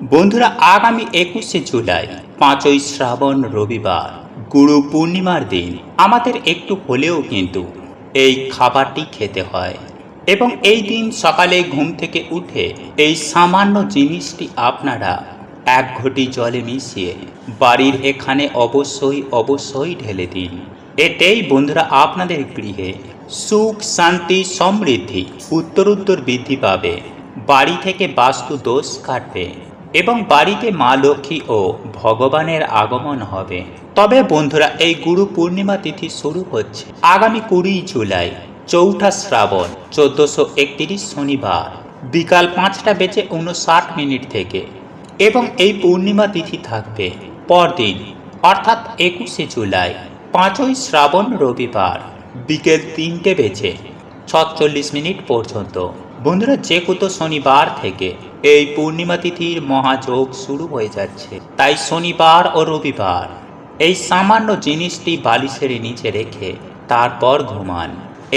বন্ধুরা, আগামী একুশে জুলাই, পাঁচই শ্রাবণ রবিবার, গুরু পূর্ণিমার দিন। আমাদের একটু হলেও কিন্তু এই খাবারটি খেতে হয়। এবং এই দিন সকালে ঘুম থেকে উঠে এই সামান্য জিনিসটি আপনারা এক ঘটি জলে মিশিয়ে বাড়ির এখানে অবশ্যই অবশ্যই ঢেলে দিন। এতেই বন্ধুরা, আপনাদের গৃহে সুখ, শান্তি, সমৃদ্ধি, উত্তরোত্তর বৃদ্ধি পাবে। বাড়ি থেকে বাস্তু দোষ কাটবে। এবং বাড়িতে মা লক্ষ্মী ও ভগবানের আগমন হবে। তবে বন্ধুরা, এই গুরু পূর্ণিমা তিথি শুরু হচ্ছে আগামী কুড়ি জুলাই, চৌঠা শ্রাবণ, চোদ্দশো একত্রিশ শনিবার, বিকাল পাঁচটা বেজে উনষাট মিনিট থেকে। এবং এই পূর্ণিমা তিথি থাকবে পরদিন, অর্থাৎ একুশে জুলাই, পাঁচই শ্রাবণ রবিবার, বিকেল তিনটে বেজে ছচল্লিশ মিনিট পর্যন্ত। বন্ধুরা যে কত শনিবার থেকে এই পূর্ণিমা তিথির মহাযোগ শুরু হয়ে যাচ্ছে, তাই শনিবার ও রবিবার এই সামান্য জিনিসটি বালিশের নিচে রেখে তারপর ঘুমান।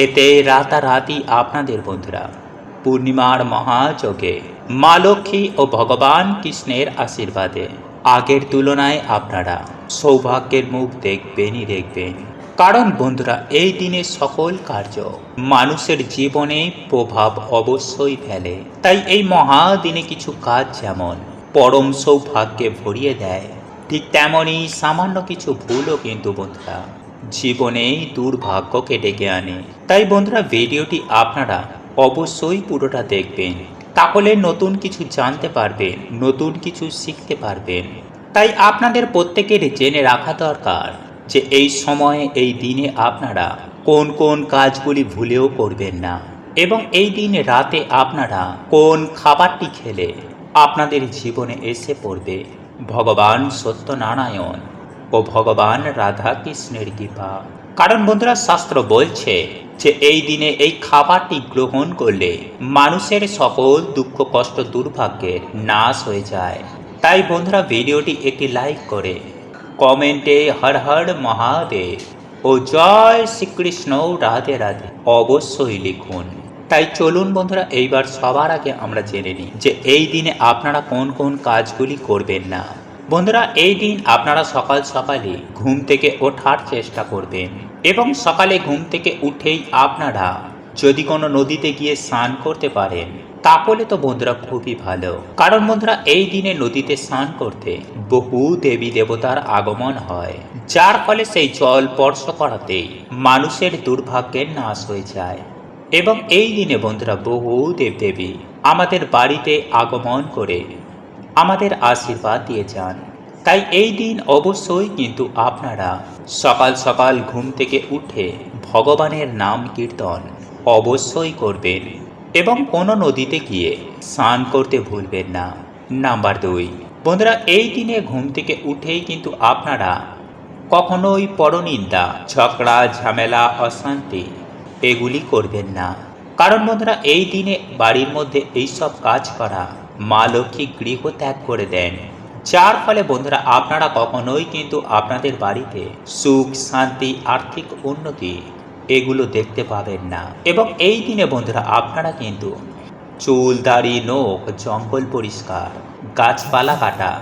এতে রাতারাতি আপনাদের বন্ধুরা, পূর্ণিমার মহাযোগে মা লক্ষ্মী ও ভগবান কৃষ্ণের আশীর্বাদে। আগের তুলনায় আপনারা সৌভাগ্যের মুখ দেখবেনই দেখবেন। কারণ বন্ধুরা, এই দিনে সকল কার্য মানুষের জীবনে প্রভাব অবশ্যই ফেলে। তাই এই মহাদিনে কিছু কাজ যেমন পরম সৌভাগ্যে ভরিয়ে দেয়, ঠিক তেমনই সামান্য কিছু ভুলও কিন্তু বন্ধুরা জীবনেই দুর্ভাগ্যকে ডেকে আনে। তাই বন্ধুরা, ভিডিওটি আপনারা অবশ্যই পুরোটা দেখবেন। তাহলে নতুন কিছু জানতে পারবেন, নতুন কিছু শিখতে পারবেন। তাই আপনাদের প্রত্যেকের জেনে রাখা দরকার। যে এই সময়ে, এই দিনে আপনারা কোন কোন কাজগুলি ভুলেও করবেন না। এবং এই দিনে রাতে আপনারা কোন খাবারটি খেলে আপনাদের জীবনে এসে পড়বে। ভগবান সত্যনারায়ণ ও ভগবান রাধা কৃষ্ণের কৃপা। কারণ বন্ধুরা, শাস্ত্র বলছে যে এই দিনে এই খাবারটি গ্রহণ করলে মানুষের সকল দুঃখ, কষ্ট, দুর্ভাগ্যের নাশ হয়ে যায়। তাই বন্ধুরা, ভিডিওটি একটি লাইক করে কমেন্টে হর হর মহাদেব। ও জয় শ্রীকৃষ্ণ রাধে রাধে। অবশ্যই লিখুন। তাই চলুন বন্ধুরা, এইবার সবার আগে আমরা জেনে নিই যে এই দিনে আপনারা কোন কোন কাজগুলি করবেন না। বন্ধুরা, এই দিন আপনারা সকাল সকালে ঘুম থেকে ওঠার চেষ্টা করবেন এবং সকালে ঘুম থেকে উঠেই আপনারা যদি কোনো নদীতে গিয়ে স্নান করতে পারেন তাহলে তো বন্ধুরা খুবই ভালো। কারণ বন্ধুরা, এই দিনে নদীতে স্নান করতে বহু দেবী দেবতার আগমন হয়। যার ফলে সেই জল স্পর্শ করাতেই মানুষের দুর্ভাগ্যের নাশ হয়ে যায়। এবং এই দিনে বন্ধুরা বহু দেবদেবী আমাদের বাড়িতে আগমন করে আমাদের আশীর্বাদ দিয়ে যান। তাই এই দিন অবশ্যই কিন্তু আপনারা সকাল সকাল ঘুম থেকে উঠে ভগবানের নাম কীর্তন অবশ্যই করবেন। এবং কোনো নদীতে গিয়ে স্নান করতে ভুলবেন না। নাম্বার দুই। বন্ধুরা, এই দিনে ঘুম থেকে উঠেই কিন্তু আপনারা কখনোই পরনিন্দা, ঝগড়া, ঝামেলা, অশান্তি এগুলি করবেন না। কারণ বন্ধুরা, এই দিনে বাড়ির মধ্যে এইসব কাজ করা মা লক্ষ্মী গৃহ ত্যাগ করে দেন। যার ফলে বন্ধুরা, আপনারা কখনোই কিন্তু আপনাদের বাড়িতে সুখ, শান্তি, আর্থিক উন্নতি এগুলো দেখতে পাবেন না। এবং এই দিনে বন্ধুরা, আপনারা কিন্তু চুল, দাড়ি, নোখ, জঙ্গল পরিষ্কার, গাছপালা কাটা,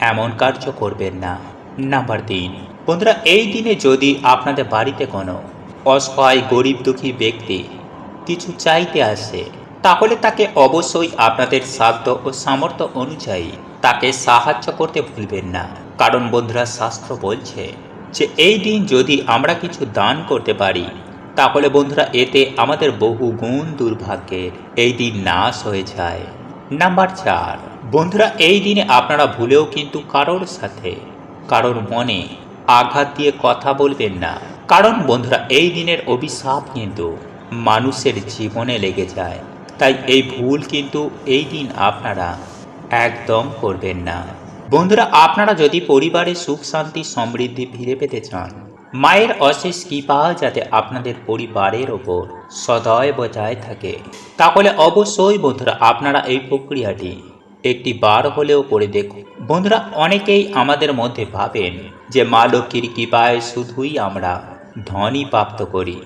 এমন কার্য করবেন না। নাম্বার তিন, বন্ধুরা, এই দিনে যদি আপনাদের বাড়িতে কোনো অসহায়, গরিব, দুঃখী ব্যক্তি কিছু চাইতে আসে, তাহলে তাকে অবশ্যই আপনাদের সাধ্য ও সামর্থ্য অনুযায়ী তাকে সাহায্য করতে ভুলবেন না। কারণ বন্ধুরা, শাস্ত্র বলছে যে এই দিন যদি আমরা কিছু দান করতে পারি, তাহলে বন্ধুরা, এতে আমাদের বহু গুণ দুর্ভাগ্যের এই দিন নাশ হয়ে যায়। নাম্বার চার, বন্ধুরা, এই দিনে আপনারা ভুলেও কিন্তু কারোর সাথে, কারোর মনে আঘাত দিয়ে কথা বলবেন না। কারণ বন্ধুরা, এই দিনের অভিশাপ কিন্তু মানুষের জীবনে লেগে যায়। তাই এই ভুল কিন্তু এই দিন আপনারা একদম করবেন না। বন্ধুরা, আপনারা যদি পরিবারে সুখ, শান্তি, সমৃদ্ধি ফিরে পেতে চান, মায়ের অশেষ কৃপা যাতে আপনাদের পরিবারের ওপর সদয় বজায় থাকে, তাহলে অবশ্যই বন্ধুরা, আপনারা এই প্রক্রিয়াটি একটি বার হলেও করে দেখুন। বন্ধুরা, অনেকেই আমাদের মধ্যে ভাবেন যে মা লক্ষ্মীর কৃপায় শুধুই আমরা ধনই প্রাপ্ত করি,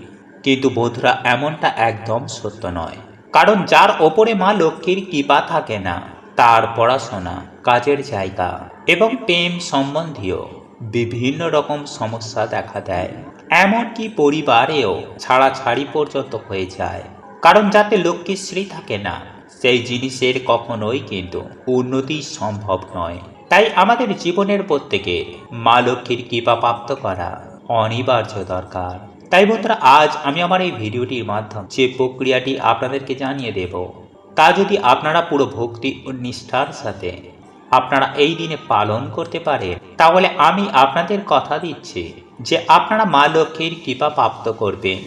কিন্তু বন্ধুরা, এমনটা একদম সত্য নয়। কারণ যার ওপরে মা লক্ষ্মীর কৃপা থাকে না, তার পড়াশোনা কাজের জায়গা এবং প্রেম সম্বন্ধীয় বিভিন্ন রকম সমস্যা দেখা দেয়। এমনকি পরিবারেও ছাড়াছাড়ি পর্যন্ত হয়ে যায়। কারণ যাতে লক্ষ্মীশ্রী থাকে না, সেই জিনিসের কখনোই কিন্তু উন্নতি সম্ভব নয়। তাই আমাদের জীবনের প্রত্যেকে মা লক্ষ্মীর কৃপা প্রাপ্ত করা অনিবার্য দরকার। তাই বন্ধুরা, আজ আমি আমার এই ভিডিওটির মাধ্যমে যে প্রক্রিয়াটি আপনাদেরকে জানিয়ে দেব, তা যদি আপনারা পুরো ভক্তি ও নিষ্ঠার সাথে আপনারা এই দিনে পালন করতে পারেন তাহলে আমি আপনাদের কথা দিচ্ছি যে আপনারা মা লক্ষ্মীর কৃপা প্রাপ্ত করবেন।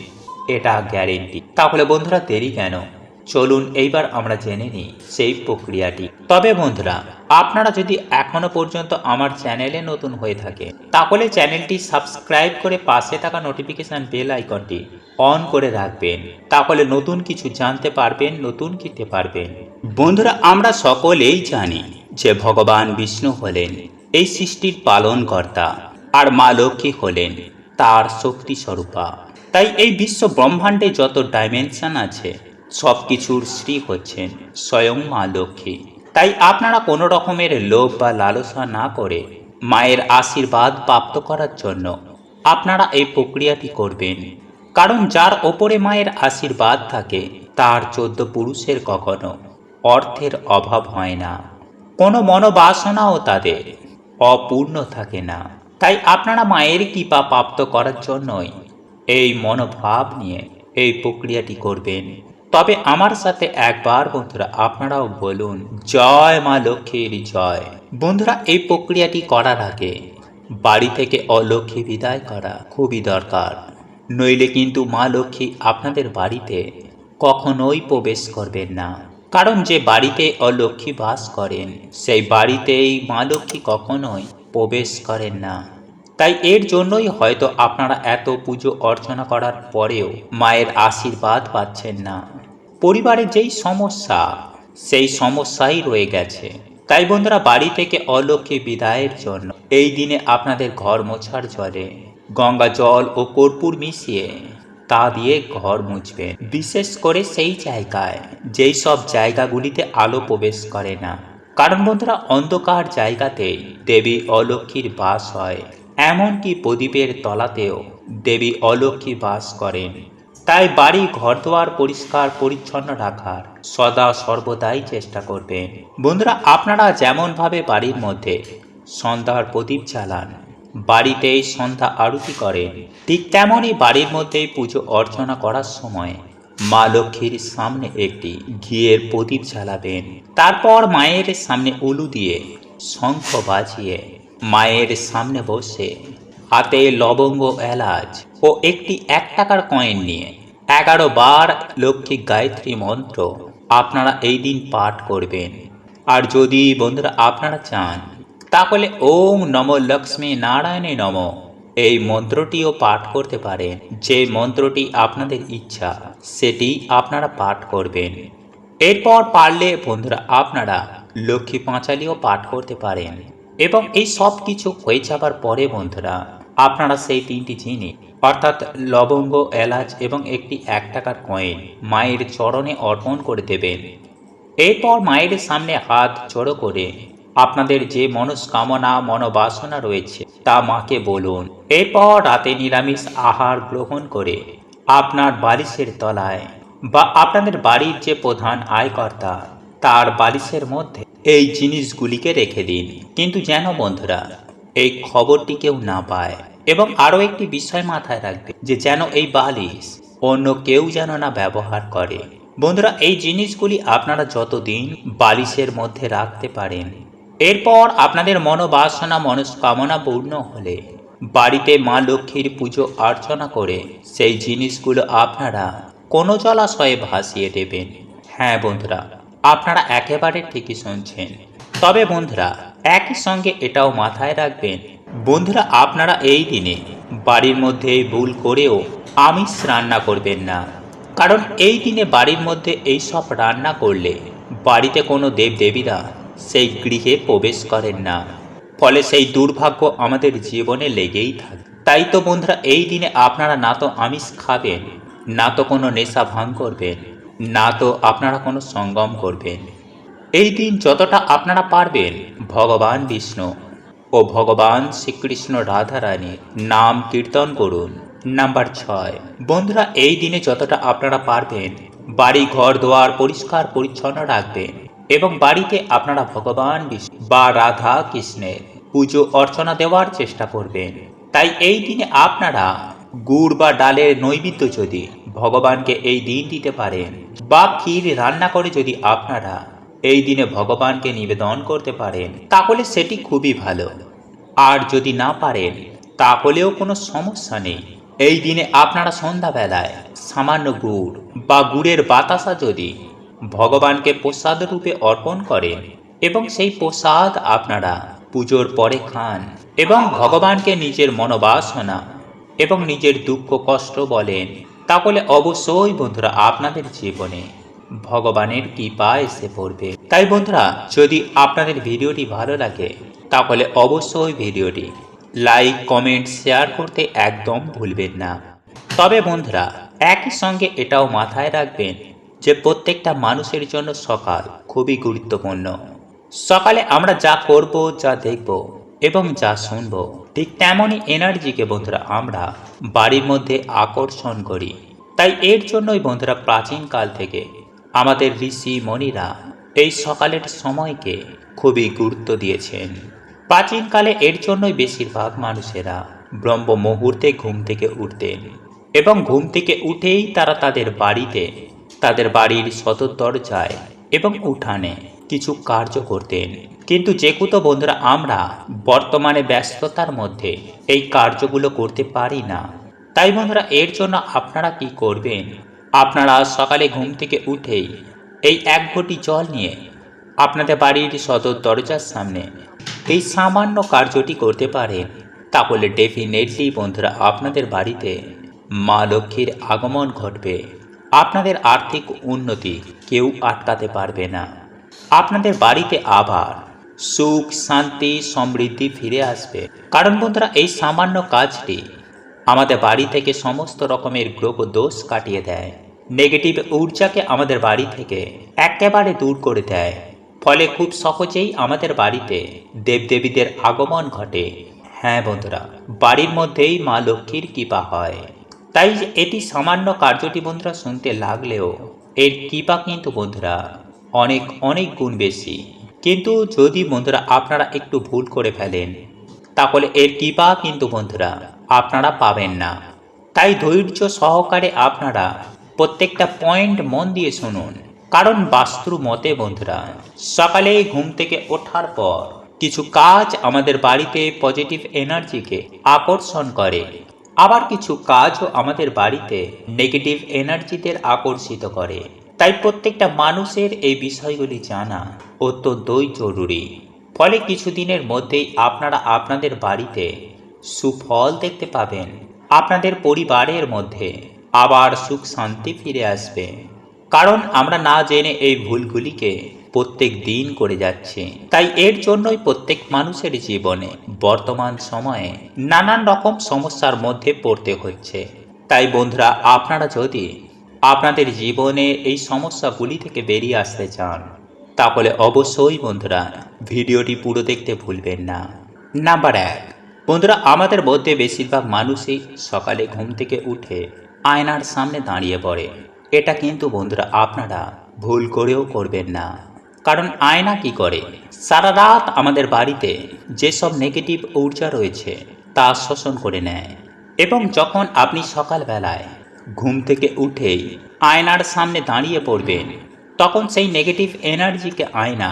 এটা গ্যারেন্টি তাহলে বন্ধুরা দেরি কেন? চলুন এইবার আমরা জেনে নিই সেই প্রক্রিয়াটি। তবে বন্ধুরা, আপনারা যদি এখনও পর্যন্ত আমার চ্যানেলে নতুন হয়ে থাকে তাহলে চ্যানেলটি সাবস্ক্রাইব করে পাশে থাকা নোটিফিকেশন বেল আইকনটি অন করে রাখবেন। তাহলে নতুন কিছু জানতে পারবেন, নতুন কিনতে পারবেন। বন্ধুরা, আমরা সকলেই জানি যে ভগবান বিষ্ণু হলেন, এই সৃষ্টির পালনকর্তা আর মা লক্ষ্মী হলেন তার শক্তি স্বরূপা তাই এই বিশ্ব ব্রহ্মাণ্ডে যত ডাইমেনশন আছে সব কিছুর শ্রী হচ্ছেন স্বয়ং মা লক্ষ্মী। তাই আপনারা কোনো রকমের লোভ বা লালসা না করে মায়ের আশীর্বাদ প্রাপ্ত করার জন্য আপনারা এই প্রক্রিয়াটি করবেন। কারণ যার ওপরে মায়ের আশীর্বাদ থাকে, তার চোদ্দ পুরুষের কখনো অর্থের অভাব হয় না। কোনো মনোবাসনাও তাদের অপূর্ণ থাকে না। তাই আপনারা মায়ের কৃপা প্রাপ্ত করার জন্যই এই মনোভাব নিয়ে এই প্রক্রিয়াটি করবেন। তবে আমার সাথে একবার বন্ধুরা, আপনারাও বলুন, জয় মা লক্ষ্মীর জয়। বন্ধুরা, এই প্রক্রিয়াটি করার আগে বাড়ি থেকে অলক্ষ্মী বিদায় করা খুবই দরকার। নইলে কিন্তু মা লক্ষ্মী আপনাদের বাড়িতে কখনোই প্রবেশ করবেন না। কারণ যে বাড়িতে অলক্ষ্মী বাস করেন, সেই বাড়িতেই মা লক্ষ্মী কখনোই প্রবেশ করেন না। তাই এর জন্যই হয়তো আপনারা এত পুজো অর্চনা করার পরেও মায়ের আশীর্বাদ পাচ্ছেন না। পরিবারে যেই সমস্যা, সেই সমস্যাই রয়ে গেছে। তাই বন্ধুরা, বাড়ি থেকে অলক্ষ্মী বিদায়ের জন্য এই দিনে আপনাদের ঘর মোছার জলে গঙ্গা জল ও কর্পূর মিশিয়ে তা দিয়ে ঘর মুছবেন বিশেষ করে সেই জায়গায়, যেই সব জায়গাগুলিতে আলো প্রবেশ করে না। কারণ বন্ধুরা, অন্ধকার জায়গাতেই দেবী অলক্ষ্মীর বাস হয়। এমনকি প্রদীপের তলাতেও দেবী অলক্ষ্মী বাস করেন। তাই বাড়ি ঘর ঘরদোয়ার পরিষ্কার পরিচ্ছন্ন রাখার সদা সর্বদাই চেষ্টা করবেন। বন্ধুরা, আপনারা যেমনভাবে বাড়ির মধ্যে সন্ধ্যার প্রদীপ জ্বালান বাড়িতেই সন্ধ্যা আরতি করেন ঠিক তেমনই বাড়ির মধ্যেই পুজো অর্চনা করার সময় মা লক্ষ্মীর সামনে একটি ঘিয়ের প্রদীপ জ্বালাবেন। তারপর মায়ের সামনে উলু দিয়ে শঙ্খ বাজিয়ে মায়ের সামনে বসে হাতে লবঙ্গ, এলাচ ও একটি এক টাকার কয়েন নিয়ে এগারো বার লক্ষ্মী গায়ত্রী মন্ত্র, আপনারা এই দিন পাঠ করবেন। আর যদি বন্ধুরা আপনারা চান তাহলে ওম নম লক্ষ্মী নারায়ণে নম। এই মন্ত্রটিও পাঠ করতে পারেন। যে মন্ত্রটি আপনাদের ইচ্ছা, সেটি আপনারা পাঠ করবেন। এরপর পারলে বন্ধুরা আপনারা লক্ষ্মী পাঁচালিও পাঠ করতে পারেন। এবং এই সব কিছু হয়ে যাবার পরে বন্ধুরা, আপনারা সেই তিনটি জিনিস, অর্থাৎ লবঙ্গ, এলাচ এবং একটি এক টাকার কয়েন মায়ের চরণে অর্পণ করে দেবেন। এরপর মায়ের সামনে হাত জড়ো করে আপনাদের যে মনস্কামনা, মনোবাসনা রয়েছে, তা মাকে বলুন। এরপর রাতে নিরামিষ আহার গ্রহণ করে আপনার বালিশের তলায় বা আপনাদের বাড়ির যে প্রধান আয়কর্তা, তার বালিশের মধ্যে এই জিনিসগুলিকে রেখে দিন। কিন্তু যেন বন্ধুরা, এই খবরটি কেউ না পায় এবং আরও একটি বিষয় মাথায় রাখবে যে যেন এই বালিশ অন্য কেউ যেন না ব্যবহার করে। বন্ধুরা, এই জিনিসগুলি আপনারা যতদিন বালিশের মধ্যে রাখতে পারেন এরপর আপনাদের মনোবাসনা মনস্কামনা পূর্ণ হলে বাড়িতে মা লক্ষ্মীর পুজো অর্চনা করে সেই জিনিসগুলো আপনারা কোনো জলাশয়ে ভাসিয়ে দেবেন। হ্যাঁ বন্ধুরা, আপনারা একেবারে ঠিকই শুনছেন। তবে বন্ধুরা, একই সঙ্গে এটাও মাথায় রাখবেন, বন্ধুরা আপনারা এই দিনে বাড়ির মধ্যে ভুল করেও আমিষ রান্না করবেন না। কারণ এই দিনে বাড়ির মধ্যে এই সব রান্না করলে বাড়িতে কোনো দেবদেবীরা সেই গৃহে প্রবেশ করেন না। ফলে সেই দুর্ভাগ্য আমাদের জীবনে লেগেই থাকে। তাই তো বন্ধুরা, এই দিনে আপনারা না তো আমিষ খাবেন, না তো কোনো নেশা ভাঙ করবেন, না তো আপনারা কোনো সঙ্গম করবেন। এই দিন যতটা আপনারা পারবেন, ভগবান বিষ্ণু ও ভগবান শ্রীকৃষ্ণ রাধারানীর নাম কীর্তন করুন। নাম্বার ছয়। বন্ধুরা, এই দিনে যতটা আপনারা পারবেন বাড়ি ঘর দোয়ার পরিষ্কার পরিচ্ছন্ন রাখবেন। এবং বাড়িতে আপনারা ভগবান বিষ্ণু বা রাধা কৃষ্ণের পুজো অর্চনা দেওয়ার চেষ্টা করবেন। তাই এই দিনে আপনারা গুড় বা ডালের নৈবেদ্য যদি ভগবানকে এই দিন দিতে পারেন বা ক্ষীর রান্না করে যদি আপনারা এই দিনে ভগবানকে নিবেদন করতে পারেন, তাহলে সেটি খুবই ভালো। আর যদি না পারেন, তাহলেও কোনো সমস্যা নেই। এই দিনে আপনারা সন্ধ্যাবেলায় সামান্য গুড় বা গুড়ের বাতাসা যদি ভগবানকে প্রসাদ রূপে অর্পণ করেন এবং সেই প্রসাদ আপনারা পুজোর পরে খান এবং ভগবানকে নিজের মনোবাসনা এবং নিজের দুঃখ কষ্ট বলেন। তাহলে অবশ্যই বন্ধুরা আপনাদের জীবনে ভগবানের কৃপা এসে পড়বে। তাই বন্ধুরা, যদি আপনাদের ভিডিওটি ভালো লাগে, তাহলে অবশ্যই ভিডিওটি লাইক, কমেন্ট, শেয়ার করতে একদম ভুলবেন না। তবে বন্ধুরা, একই সঙ্গে এটাও মাথায় রাখবেন যে প্রত্যেকটা মানুষের জন্য সকাল খুবই গুরুত্বপূর্ণ। সকালে আমরা যা করব, যা দেখব এবং যা শুনব, ঠিক তেমনই এনার্জিকে বন্ধুরা আমরা বাড়ির মধ্যে আকর্ষণ করি। তাই এর জন্যই বন্ধুরা প্রাচীন কাল থেকে আমাদের ঋষি মণিরা এই সকালের সময়কে খুবই গুরুত্ব দিয়েছেন। প্রাচীনকালে এর জন্যই বেশিরভাগ মানুষেরা ব্রহ্ম মুহূর্তে ঘুম থেকে উঠতেন এবং ঘুম থেকে উঠেই তারা তাদের বাড়িতে তাদের বাড়ির সদর দরজায় এবং উঠানে কিছু কার্য করতেন। কিন্তু যেকুতো বন্ধুরা আমরা বর্তমানে ব্যস্ততার মধ্যে এই কার্যগুলো করতে পারি না। তাই বন্ধুরা, এর জন্য আপনারা কি করবেন? আপনারা সকালে ঘুম থেকে উঠেই এই এক ঘটি জল নিয়ে আপনাদের বাড়ির সদর দরজার সামনে এই সামান্য কার্যটি করতে পারেন। তাহলে ডেফিনেটলি বন্ধুরা, আপনাদের বাড়িতে মা লক্ষ্মীর আগমন ঘটবে। আপনাদের আর্থিক উন্নতি কেউ আটকাতে পারবে না। আপনাদের বাড়িতে আবার সুখ, শান্তি, সমৃদ্ধি ফিরে আসবে। কারণ বন্ধুরা, এই সামান্য কাজটি আমাদের বাড়ি থেকে সমস্ত রকমের গ্রহ দোষ কাটিয়ে দেয়। নেগেটিভ ঊর্জাকে আমাদের বাড়ি থেকে একেবারে দূর করে দেয়। ফলে খুব সহজেই আমাদের বাড়িতে দেবদেবীদের আগমন ঘটে। হ্যাঁ বন্ধুরা, বাড়ির মধ্যেই মা লক্ষ্মীর কৃপা হয়। তাই এটি সামান্য কার্যটি বন্ধুরা শুনতে লাগলেও এর কৃপা কিন্তু বন্ধুরা অনেক অনেক গুণ বেশি। কিন্তু যদি বন্ধুরা আপনারা একটু ভুল করে ফেলেন, তাহলে এর কৃপা কিন্তু বন্ধুরা আপনারা পাবেন না। তাই ধৈর্য সহকারে আপনারা প্রত্যেকটা পয়েন্ট মন দিয়ে শুনুন। কারণ বাস্তু মতে বন্ধুরা, সকালে ঘুম থেকে ওঠার পর কিছু কাজ আমাদের বাড়িতে পজিটিভ এনার্জিকে আকর্ষণ করে। আবার কিছু কাজও আমাদের বাড়িতে নেগেটিভ এনার্জিদের আকর্ষিত করে। তাই প্রত্যেকটা মানুষের এই বিষয়গুলি জানা অত্যন্তই জরুরি। ফলে কিছুদিনের মধ্যেই আপনারা আপনাদের বাড়িতে সুফল দেখতে পাবেন। আপনাদের পরিবারের মধ্যে আবার সুখ শান্তি ফিরে আসবে। কারণ আমরা না জেনে এই ভুলগুলিকে প্রত্যেক দিন করে যাচ্ছে। তাই এর জন্যই প্রত্যেক মানুষের জীবনে বর্তমান সময়ে নানান রকম সমস্যার মধ্যে পড়তে হচ্ছে। তাই বন্ধুরা, আপনারা যদি আপনাদের জীবনে এই সমস্যাগুলি থেকে বেরিয়ে আসতে চান, তাহলে অবশ্যই বন্ধুরা ভিডিওটি পুরো দেখতে ভুলবেন না। নাম্বার এক, বন্ধুরা, আমাদের মধ্যে বেশিরভাগ মানুষই সকালে ঘুম থেকে উঠে আয়নার সামনে দাঁড়িয়ে পড়ে। এটা কিন্তু বন্ধুরা, আপনারা ভুল করেও করবেন না। কারণ আয়না কি করে? সারা রাত আমাদের বাড়িতে যেসব নেগেটিভ ঊর্জা রয়েছে, তা শোষণ করে নেয়। এবং যখন আপনি সকালবেলায় ঘুম থেকে উঠেই আয়নার সামনে দাঁড়িয়ে পড়বেন, তখন সেই নেগেটিভ এনার্জিকে আয়না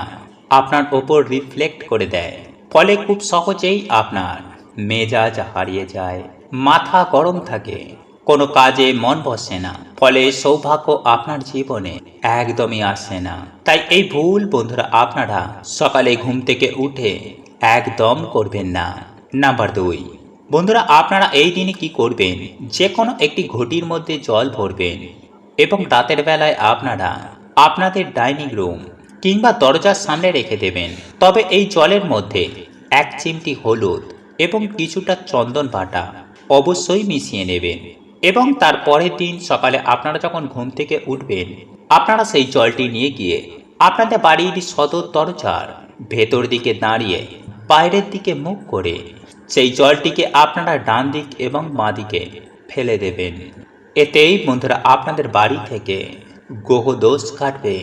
আপনার ওপর রিফ্লেক্ট করে দেয়। ফলে খুব সহজেই আপনার মেজাজ হারিয়ে যায়, মাথা গরম থাকে কোনো কাজে মন বসে না, ফলে সৌভাগ্য আপনার জীবনে একদমই আসে না। তাই এই ভুল বন্ধুরা আপনারা সকালে ঘুম থেকে উঠে একদম করবেন না। নাম্বার দুই, বন্ধুরা আপনারা এই দিনে কি করবেন? যে কোনো একটি ঘটির মধ্যে জল ভরবেন এবং রাতের বেলায় আপনারা আপনাদের ডাইনিং রুম কিংবা দরজার সামনে রেখে দেবেন। তবে এই জলের মধ্যে এক চিমটি হলুদ এবং কিছুটা চন্দন বাটা অবশ্যই মিশিয়ে নেবেন। এবং তার পরের দিন সকালে আপনারা যখন ঘুম থেকে উঠবেন, আপনারা সেই জলটি নিয়ে গিয়ে আপনাদের বাড়ির সদর দরজার ভেতর দিকে দাঁড়িয়ে বাইরের দিকে মুখ করে সেই জলটিকে আপনারা ডান দিক এবং বাঁ দিকে ফেলে দেবেন। এতেই বন্ধুরা আপনাদের বাড়ি থেকে গ্রহ দোষ কাটবে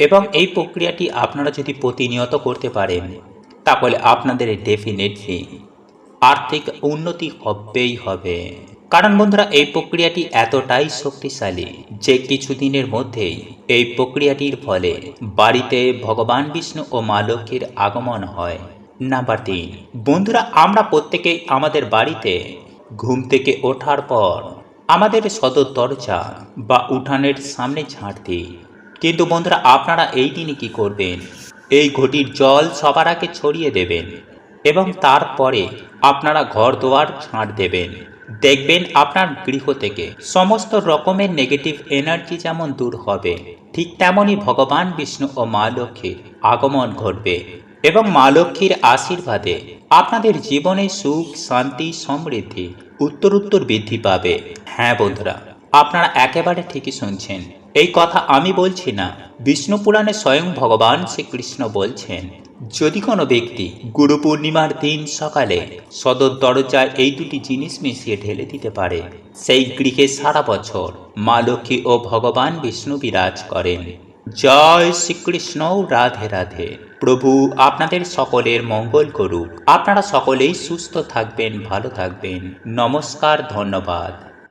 এবং এই প্রক্রিয়াটি আপনারা যদি প্রতিনিয়ত করতে পারেন, তাহলে আপনাদের ডেফিনেটলি আর্থিক উন্নতি হবেই হবে। কারণ বন্ধুরা, এই প্রক্রিয়াটি এতটাই শক্তিশালী যে কিছুদিনের মধ্যেই এই প্রক্রিয়াটির ফলে বাড়িতে ভগবান বিষ্ণু ও মা লক্ষ্মীর আগমন হয়। নাম্বার তিন, বন্ধুরা, আমরা প্রত্যেকেই আমাদের বাড়িতে ঘুম থেকে ওঠার পর আমাদের সদর দরজা বা উঠানের সামনে ঝাঁট দিই কিন্তু বন্ধুরা, আপনারা এই দিনে কি করবেন? এই ঘটির জল সবার আগে ছড়িয়ে দেবেন এবং তারপরে আপনারা ঘর দোয়ার ঝাঁট দেবেন। দেখবেন আপনার গৃহ থেকে সমস্ত রকমের নেগেটিভ এনার্জি যেমন দূর হবে, ঠিক তেমনই ভগবান বিষ্ণু ও মা লক্ষ্মীর আগমন ঘটবে এবং মা লক্ষ্মীর আশীর্বাদে আপনাদের জীবনে সুখ, শান্তি, সমৃদ্ধি উত্তরোত্তর বৃদ্ধি পাবে। হ্যাঁ বন্ধুরা, আপনারা একেবারে ঠিকই শুনছেন। এই কথা আমি বলছি না। বিষ্ণু পুরাণে স্বয়ং ভগবান শ্রীকৃষ্ণ বলছেন, যদি কোনো ব্যক্তি গুরু পূর্ণিমার দিন সকালে সদর দরজায় এই দুটি জিনিস মিশিয়ে ঢেলে দিতে পারে, সেই গৃহে সারা বছর মা লক্ষ্মী ও ভগবান বিষ্ণু বিরাজ করেন। জয় শ্রীকৃষ্ণ, রাধে রাধে। প্রভু, আপনাদের সকলের মঙ্গল করুক। আপনারা সকলেই সুস্থ থাকবেন, ভালো থাকবেন। নমস্কার, ধন্যবাদ।